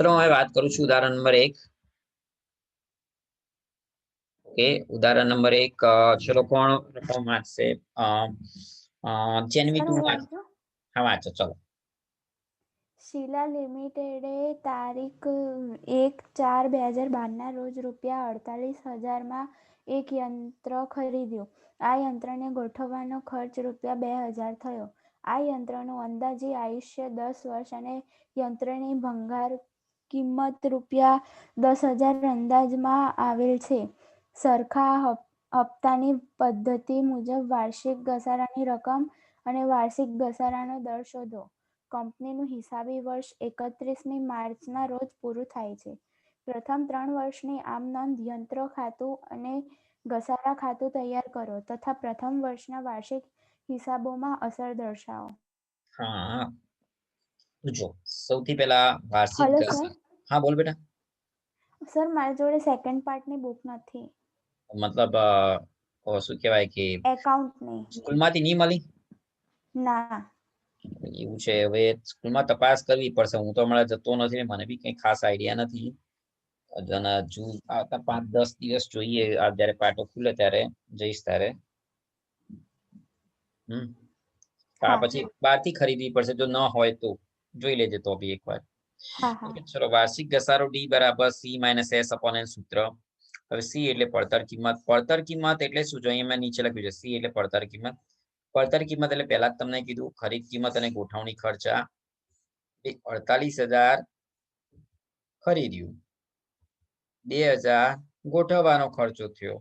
ચલો હવે વાત કરું છું ઉદાહરણ નંબર એક. ઓકે ઉદાહરણ નંબર એક ચલો કોણ રકમ વાંચશે? જેનવી તું વાંચ. હા વાંચો ચલો. શીલા લિમિટેડે તારીખ એક ચાર બે હજાર બારના રોજ રૂપિયા અડતાલીસ હજારમાં એક યંત્ર ખરીદ્યું. આ યંત્રને ગોઠવવાનો ખર્ચ રૂપિયા બે હજાર થયો. આ યંત્રનું અંદાજે આયુષ્ય દસ વર્ષ અને યંત્રની ભંગાર કિંમત રૂપિયા દસ હજાર અંદાજમાં આવેલ છે. સરખા હપ્તાની પદ્ધતિ મુજબ વાર્ષિક ઘસારાની રકમ અને વાર્ષિક ઘસારાનો દર શોધો. કંપનીનું હિસાબી વર્ષ એકત્રીસમી માર્ચના રોજ પૂરું થાય છે. પ્રથમ ત્રણ વર્ષની આમ નોંધ યંત્ર ખાતું અને ઘસારા ખાતું તૈયાર કરો તથા પ્રથમ વર્ષના વાર્ષિક હિસાબોમાં અસર દર્શાવો. હા જો સૌથી પહેલા વાર્ષિક. હા બોલ બેટા. સર મારી જોડે સેકન્ડ પાર્ટની બુક નથી. મતલબ ઓ શું કહેવાય કે એકાઉન્ટની સ્કૂલમાંથી નહીં મળી? ના. એવું છે હવે સ્કૂલમાં તપાસ કરવી પડશે. હું તો હમણાં જતો નથી મને બી કઈ ખાસ આઈડિયા નથી. અને જુ આવતા પાંચ દસ દિવસ જોઈએ. આ જયારે પાટો ખુલે ત્યારે જઈશ ત્યારે. હમ. પછી બહારથી ખરીદવી પડશે. જો ન હોય તો જોઈ લેજે તો બી એકવાર. ચલો, વાર્ષિક ઘસારો ડી બરાબર C minus S upon N સૂત્ર. હવે સી એટલે પડતર કિંમત. પડતર કિંમત એટલે શું? જો અહીંયા મેં નીચે લખ્યું છે, સી એટલે પડતર કિંમત. પડતર કિંમત એટલે પહેલા જ તમને કીધું, ખરીદ કિંમત અને ગોઠવણી ખર્ચા. એ અડતાલીસ હજાર ખરીદ્યું. બે હજાર ગોઠવવાનો ખર્ચો થયો.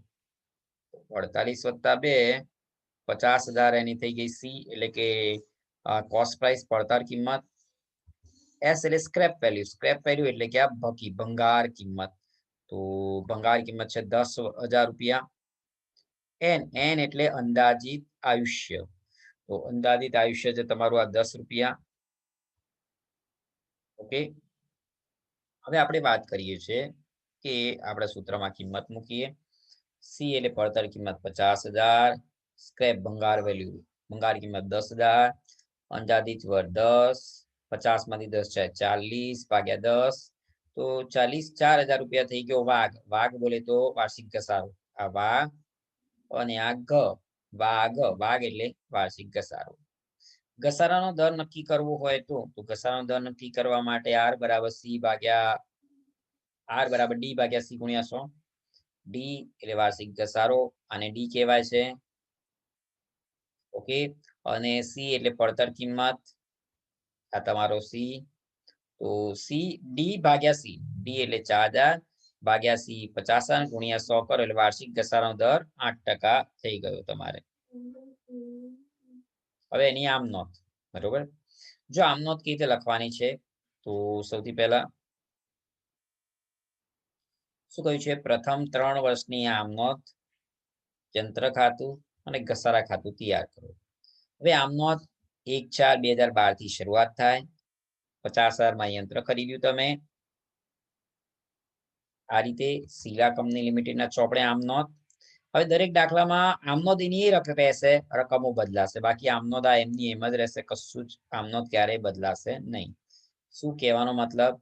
અડતાલીસ વત્તા બે, પચાસ હજાર એની થઈ ગઈ સી. એટલે કે કોસ્ટ પ્રાઇસ પડતર કિંમત. એસ એટલે સ્ક્રેપ વેલ્યુ સ્ક્રેપ વેલ્યુ એટલે કે આ ભકી ભંગાર કિંમત. તો ભંગાર કિંમત છે દસ હજાર રૂપિયા. એન એન એટલે અંદાજિત આયુષ્ય. તો અંદાજિત આયુષ્ય છે તમારું આ દસ રૂપિયા. ઓકે હવે આપણે વાત કરીએ છીએ કે આપણે સૂત્રમાં કિંમત મૂકીએ. સી એટલે પડતર કિંમત પચાસ હજાર સ્ક્રેપ ભંગાર વેલ્યુ ભંગાર કિંમત દસ હજાર, અંદાજિત વર દસ પચાસમાંથી દસ છે. ચાલીસ ભાગ્યા દસ, તો ચાલીસ ચાર હજાર રૂપિયા થઈ ગયો વાઘ. વાઘ બોલે તો વાર્ષિક ઘસારો. આ વા અને આ ઘ. વાઘ વાઘ એટલે વાર્ષિક ઘસારો. ઘસારાનો દર નક્કી કરવો હોય તો ઘસારાનો દર નક્કી કરવા માટે આર બરાબર સી ભાગ્યા, આર બરાબર ડી ભાગ્યા સી ગુણ્યા સો. ડી એટલે વાર્ષિક ઘસારો અને ડી કહેવાય છે. ઓકે? અને સી એટલે પડતર કિંમત. આ તમારો સી તો સી ડી ભાગ્યા સી ડી એટલે ચાર હજાર ભાગ્યા સી પચાસ ગુણ્યા સો કરો એટલે વાર્ષિક ઘસારાનો દર આઠ ટકા થઈ ગયો તમારે. હવે એની આમ નોંધ, બરોબર? જો આમ નોંધ કઈ રીતે લખવાની છે? તો સૌથી પહેલા શું કહ્યું છે? પ્રથમ ત્રણ વર્ષની આમ નોંધ, યંત્ર ખાતું અને ઘસારા ખાતું તૈયાર કરો. હવે આમ નોંધ એક ચાર બે હજાર બારથી શરૂઆત થાય. પચાસ હજારમાં યંત્ર ખરીદ્યું તમે. આ રીતે શીલા કંપની લિમિટેડના ચોપડે આમ નોંધ. હવે દરેક દાખલામાં આમનોંધ એની રકમ રહેશે, રકમો બદલાશે. બાકી આમનો આ એમની એમ જ રહેશે, કશું જ આમનોંધ ક્યારેય બદલાશે નહીં. શું કહેવાનો મતલબ?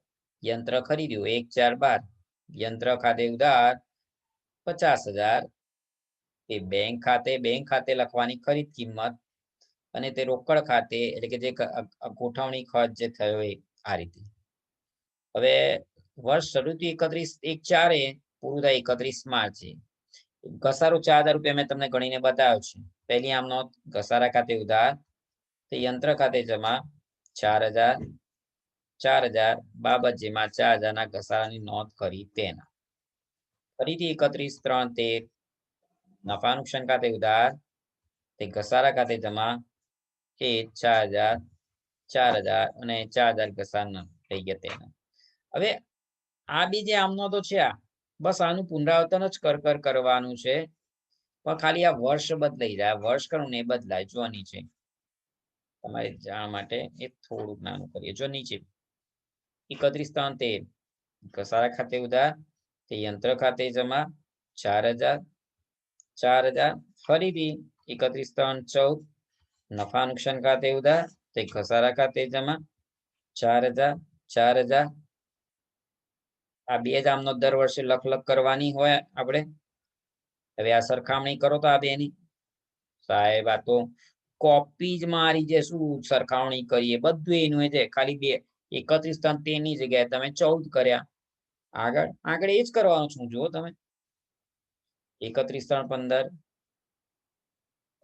યંત્ર ખરીદ્યું, એક ચાર બાર. યંત્ર ખાતે ઉધાર પચાસ હજાર. એ બેંક ખાતે બેંક ખાતે લખવાની ખરીદ કિંમત અને તે રોકડ ખાતે એટલે કે જે ગોઠવણી ખર્ચ જે થયો એ આ રીતે. હવે વર્ષ શરૂ થયું એકત્રીસ, એક ચારે પૂરું થાય એકત્રીસ માર્ચે ઘસારો ચાર હજાર રૂપિયા મેં તમને ગણીને બતાવ્યો છે. પહેલી આમ નોંધ, ઘસારા ખાતે ઉધાર, તે યંત્ર ખાતે જમા ચાર હજાર ચાર હજાર, બાબત જેમાં ચાર હજારના ઘસારાની નોંધ કરી તેના. ફરીથી એકત્રીસ, ત્રણ તેર નફા નુકસાન ખાતે ઉધાર, તે ઘસારા ખાતે જમા કે ચાર હજાર ચાર હજાર અને ચાર હજાર ઘસારા થઈ ગયા તેના. હવે આ બી જે આમનો તો છે આ, બસ આનું પુનરાવર્તન જ કર કર કરવાનું છે. પણ ખાલી આ વર્ષ બદલાઈ જાય વર્ષ કરું ને એ બદલાય, જો નીચે. તમારે જાણ માટે એ થોડુંક નાનું કરીએ. જો નીચે, એકત્રીસ, ત્રણ, તેર. ઘસારા ખાતે ઉધાર, તે યંત્ર ખાતે જમા, ચાર હજાર ચાર હજાર. ફરીથી એકત્રીસ, ત્રણ, ચૌદ નફા નુકસાન ખાતે ઉધાર, તે ખસારા ખાતે જમા ચાર હજાર ચાર હજાર. આ બે જ આમનો દર વર્ષે લખ લખ કરવાની હોય આપણે. હવે આ સરખામણી કરો તો આ બેની. સાહેબ, આ તો કોપી જ મારી જે શું સરખામણી કરીએ, બધું એનું એ છે, ખાલી બે, એકત્રીસ ત્રણ તેની જગ્યાએ તમે ચૌદ કર્યા. આગળ આગળ એ જ કરવાનું છું, જુઓ તમે. એકત્રીસ ત્રણ પંદર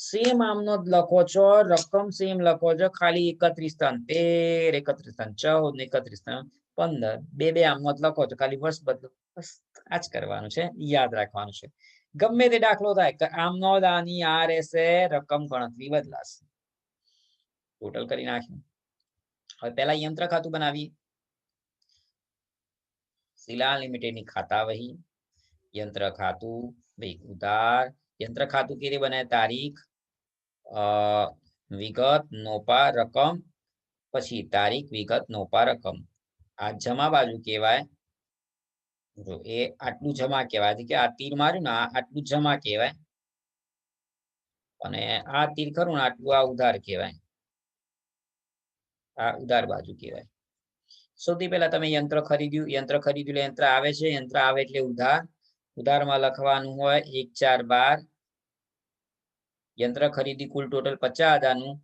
સેમ આમનો જ લખો છો. રકમ સેમ લખો છો. ખાલી એકત્રીસ ત્રણ. તેર, એકત્રીસ ત્રણ, ચૌદ ને એકત્રીસ ત્રણ, પંદર. બે બે આમનો જ લખો છો. ખાલી વર્ષ બદલો બસ આ જ કરવાનું છે. યાદ રાખવાનું છે. ગમે તે દાખલો થાય આમનો જ આ રહેશે. રકમ ગણતરી બદલાશે. ટોટલ કરી નાખ્યું હવે પેલા યંત્ર ખાતું બનાવીએ. શિલા લિમિટેડની ખાતા વહી. યંત્ર ખાતું ભાઈ ઉધાર. યંત્ર ખાતું કેવી બને તારીખ. વિગત નોપા રકમ, પછી તારીખ, વિગત નોપા રકમ. આ જમા બાજુ કહેવાય. એ આટલું જમા કહેવાય. કે આ તીર માર્યું ને આટલું જમા કહેવાય. અને આ તીર ખરું ને આટલું આ ઉધાર કહેવાય. આ ઉધાર બાજુ કહેવાય. સૌથી પહેલા તમે યંત્ર ખરીદ્યું. યંત્ર ખરીદ્યું એટલે યંત્ર આવે છે. યંત્ર આવે એટલે ઉધાર. ઉધારમાં લખવાનું હોય એક ચાર બાર. યંત્ર ખરીદી કુલ ટોટલ પચાસ હજારનું,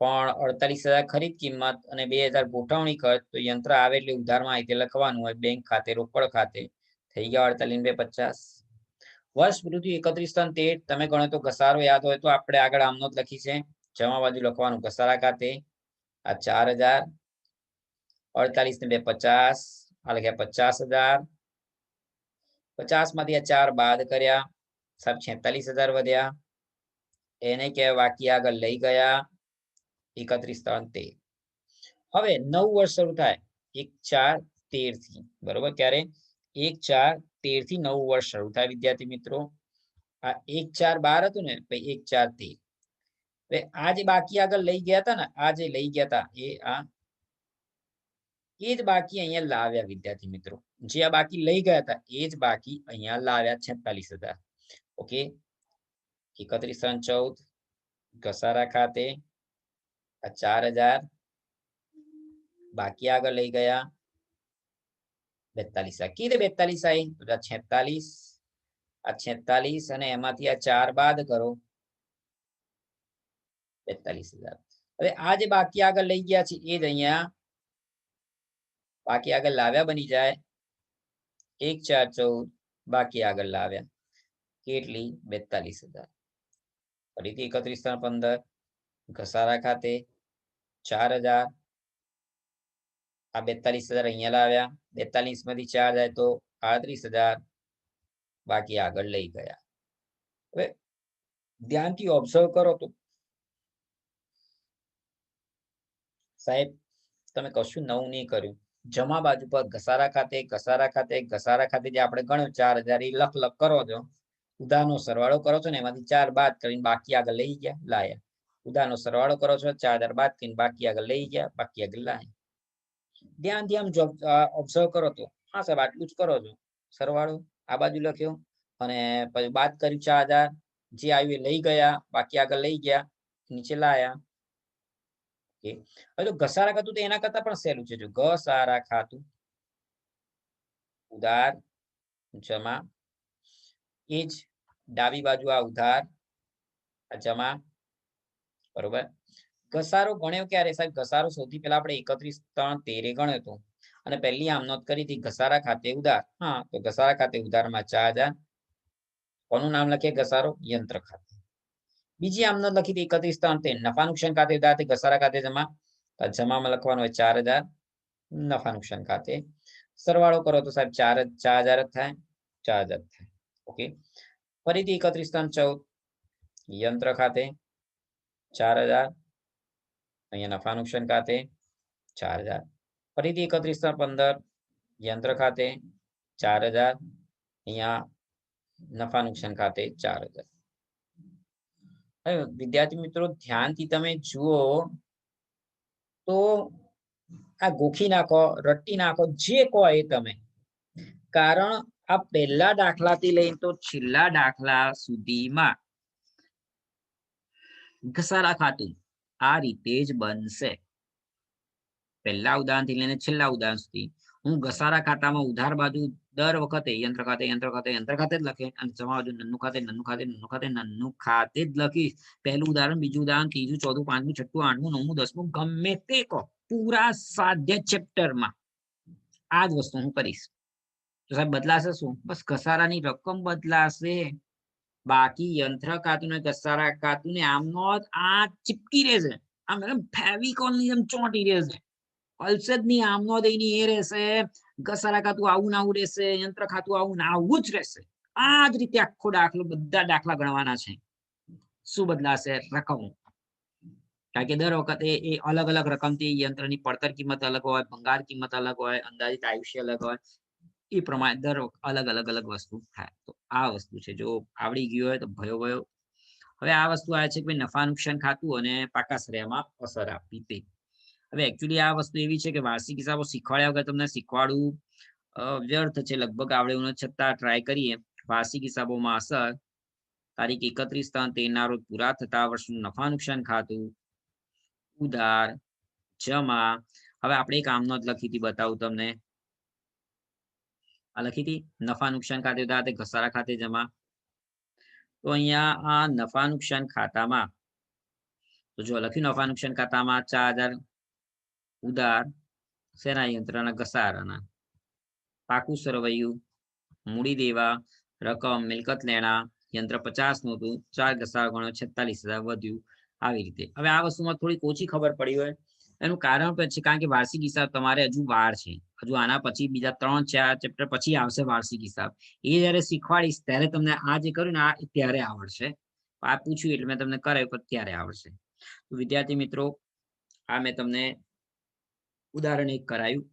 પણ અડતાલીસ હજાર ખરીદ કિંમત અને બે હજાર ગોઠવણી ખર્ચ, તો યંત્ર આવે એટલે ઉધારમાં આવી લખવાનું હોય બેંક ખાતે, રોકડ ખાતે. થઈ ગયા અડતાલીસ બે પચાસ. વર્ષ મૃત્યુ એકત્રીસ ત્રણ તેર, તમે ગણો તો ઘસારો યાદ હોય તો આપણે આગળ આમનો જ લખી છે. જમા બાજુ લખવાનું ઘસારા ખાતે. આ ચાર હજાર. અડતાલીસ ને બે પચાસ. આ લખ્યા પચાસ હજાર. પચાસમાંથી આ ચાર બાદ કર્યા. સાહેબ છેતાલીસ હજાર વધ્યા. એને કહેવાય બાકી આગળ લઈ ગયા એકત્રીસ ત્રણ તેર હવે નવ વર્ષ શરૂ થાય, એક ચાર તેરથી. બરોબર? ક્યારે? એક ચાર તેરથી નવ વર્ષ શરૂ થાય, વિદ્યાર્થી મિત્રો. આ એક ચાર બાર હતું ને પછી એક ચાર તેર. હવે આ જે બાકી આગળ લઈ ગયા હતા ને, આ જે લઈ ગયા હતા, એ આ એ જ બાકી અહીંયા લાવ્યા, વિદ્યાર્થી મિત્રો. જે આ બાકી લઈ ગયા હતા, એ જ બાકી અહીંયા લાવ્યા છેતાલીસ હજાર. ઓકે? એકત્રીસ ત્રણ ચૌદ ઘસારા ખાતે આ ચાર હજાર, બાકી આગળ લઈ ગયા બેતાલીસ કીધે બેતાલીસ આવી છેતાલીસ, આ છેતાલીસ અને એમાંથી આ ચાર બાદ કરો બેતાલીસ હજાર. હવે આ જે બાકી આગળ લઈ ગયા છે, એ જ અહીંયા બાકી આગળ લાવ્યા બની જાય. એક ચાર ચૌદ, બાકી આગળ લાવ્યા. કેટલી? બેતાલીસ હજાર. ફરીથી એકત્રીસ ત્રણ પંદર, ઘસારા ખાતે ચાર હજાર. આ બેતાલીસ હજાર અહીંયા લાવ્યા. બેતાલીસમાંથી ચાર જાય તો આડત્રીસ હજાર. બાકી આગળ લઈ ગયા. હવે ધ્યાનથી ઓબ્ઝર્વ કરો તો સાહેબ, તમે કશું નવું નહીં કર્યું. જમા બાજુ પર ઘસારા ખાતે ઘસારા ખાતે ઘસારા ખાતે જે આપણે ગણ્યું, ચાર હજાર એ લખ લખ કરો છો. ઉધારનો સરવાળો કરો છો ને, એમાંથી ચાર બાદ કરીને બાકી આગળ લઈ ગયા, લાયા. ઉધારનો સરવાળો કરો છો, ચાર હજાર બાદ કરીને બાકી આગળ લઈ ગયા, બાકી આગળ લાયા. ધ્યાનથી આમ જો ઓબ્ઝર્વ કરો તો. હા સાહેબ, આટલું જ કરો છો. સરવાળો આ બાજુ લખ્યો અને પછી બાદ કર્યું ચાર હજાર. જે આવ્યું એ લઈ ગયા, બાકી આગળ લઈ ગયા, નીચે લાયા. હવે તો ઘસારા ખાતું તો એના કરતા પણ સહેલું છે. જો ઘસારા ખાતું, ઉધાર, જમા એ જ ડાબી બાજુ આ ઉધાર, આ જમા, બરોબર? ઘસારો ગણ્યો ક્યારે? સાહેબ, ઘસારો સૌથી પહેલા આપણે એકત્રીસ, ત્રણ, તેરે ગણ્યો હતો. અને પહેલી આમ નોંધ કરી હતી, ઘસારા ખાતે ઉધાર. હા, તો ઘસારા ખાતે ઉધારમાં ચાર હજાર. કોનું નામ લખીએ? ઘસારો યંત્ર ખાતે. બીજી આમ નોંધ લખી હતી, એકત્રીસ, ત્રણ, તેર. નફા નુકસાન ખાતે ઉધાર ઘસારા ખાતે જમા. જમામાં લખવાનું હોય ચાર હજાર. નફા નુકસાન ખાતે. સરવાળો કરો તો સાહેબ, ચાર ચાર હજાર જ થાય, ચાર હજાર થાય. ઓકે ફરીથી એકત્રીસ ત્રણ ચૌદ. યંત્ર ખાતે ચાર હજાર. અહીંયા નફા નુકસાન ખાતે ચાર હજાર. ફરીથી એકત્રીસ ત્રણ પંદર. યંત્ર ખાતે ચાર હજાર. અહીંયા નફા નુકસાન ખાતે ચાર હજાર. હવે વિદ્યાર્થી મિત્રો ધ્યાનથી તમે જુઓ તો આ ગોખી નાખો, રટ્ટી નાખો, જે કહો એ તમે. કારણ આ પહેલા દાખલાથી લઈને તો છેલ્લા દાખલા સુધીમાં ઘસારા ખાતું આ રીતે જ બનશે. પહેલા ઉદાહરણથી લઈને છેલ્લા ઉદાહરણ સુધી હું ઘસારા ખાતામાં ઉધાર બાજુ દર વખતે યંત્ર ખાતે યંત્ર ખાતે યંત્ર ખાતે જ લખે અને જમા બાજુ નન્નું ખાતે નન્નું ખાતે નન્નું ખાતે નન્નું ખાતે જ લખીશ. પહેલું ઉદાહરણ, બીજું ઉદાહરણ, ત્રીજું, ચોથું, પાંચમું, છઠ્ઠું, આઠમું, નવમું, દસમું, ગમે તે કહો, પૂરા સાધ્ય ચેપ્ટરમાં આ જ વસ્તુ હું કરીશ. તો સાહેબ બદલાશે શું? બસ ઘસારાની રકમ બદલાશે. બાકી યંત્ર ખાતું ને ઘસારા ખાતું ને આમનો આ ચીપકી રહેશે. આમ ફેવિકોલની જેમ ચોંટી રહેશે. અલસદની આમનો એની એ રહેશે. ઘસારા ખાતું આવું ને આવું રહેશે, યંત્ર ખાતું આવું ને આવું જ રહેશે. આ જ રીતે આખો દાખલો બધા દાખલા ગણવાના છે. શું બદલાશે રકમ? કારણ કે દર વખતે એ અલગ અલગ રકમથી યંત્રની પડતર કિંમત અલગ હોય, ભંગાર કિંમત અલગ હોય, અંદાજિત આયુષ્ય અલગ હોય. એ પ્રમાણે દર અલગ અલગ અલગ વસ્તુ થાય. તો આ વસ્તુ છે. જો આવડી ગયું હોય તો ભયો ભયો. હવે આ વસ્તુ આવે છે કે નફા નુકસાન ખાતું અને પાકા શ્રેયમાં અસર આપવી તે. હવે એકચ્યુઅલી આ વસ્તુ એવી છે કે વાર્ષિક હિસાબો શીખવાડ્યા વગર તમને શીખવાડવું વ્યર્થ છે. લગભગ આવડે એવું છતાં ટ્રાય કરીએ. વાર્ષિક હિસાબોમાં અસર, તારીખ એકત્રીસ ત્રણ તેરના રોજ પૂરા થતા વર્ષનું નફા નુકસાન ખાતું, ઉધાર, જમા. હવે આપણે એક આમનો જ લખી હતી, બતાવું તમને. આ લખી હતી, નફા નુકસાન ખાતે તે ઘસારા ખાતે જમા. તો અહીંયા આ નફા નુકસાન ખાતામાં, તો જો લખ્યું નફા નુકસાન ખાતામાં ચાર હજાર ઉદાર સેના યંત્રના, ઘસારાના. પાકું સરવૈયું, મૂડી દેવા, રકમ, મિલકત લેણા, યંત્ર પચાસનું હતું, ચાર ઘસારા ગણો છેતાલીસ હજાર વધ્યું, આવી રીતે. હવે આ વસ્તુમાં થોડીક ઓછી ખબર પડી હોય એનું કારણ પણ છે કારણ કે વાર્ષિક હિસાબ તમારે હજુ વાર છે. હજુ આના પછી બીજા ત્રણ, ચાર ચેપ્ટર પછી આવશે વાર્ષિક હિસાબ. એ જયારે શીખવાડીશ ત્યારે તમને આ જે કર્યું ને આ ત્યારે આવડશે. આ પૂછ્યું એટલે મેં તમને કરાયું પણ ત્યારે આવડશે. વિદ્યાર્થી મિત્રો, આ મેં તમને ઉદાહરણ એક કરાયું.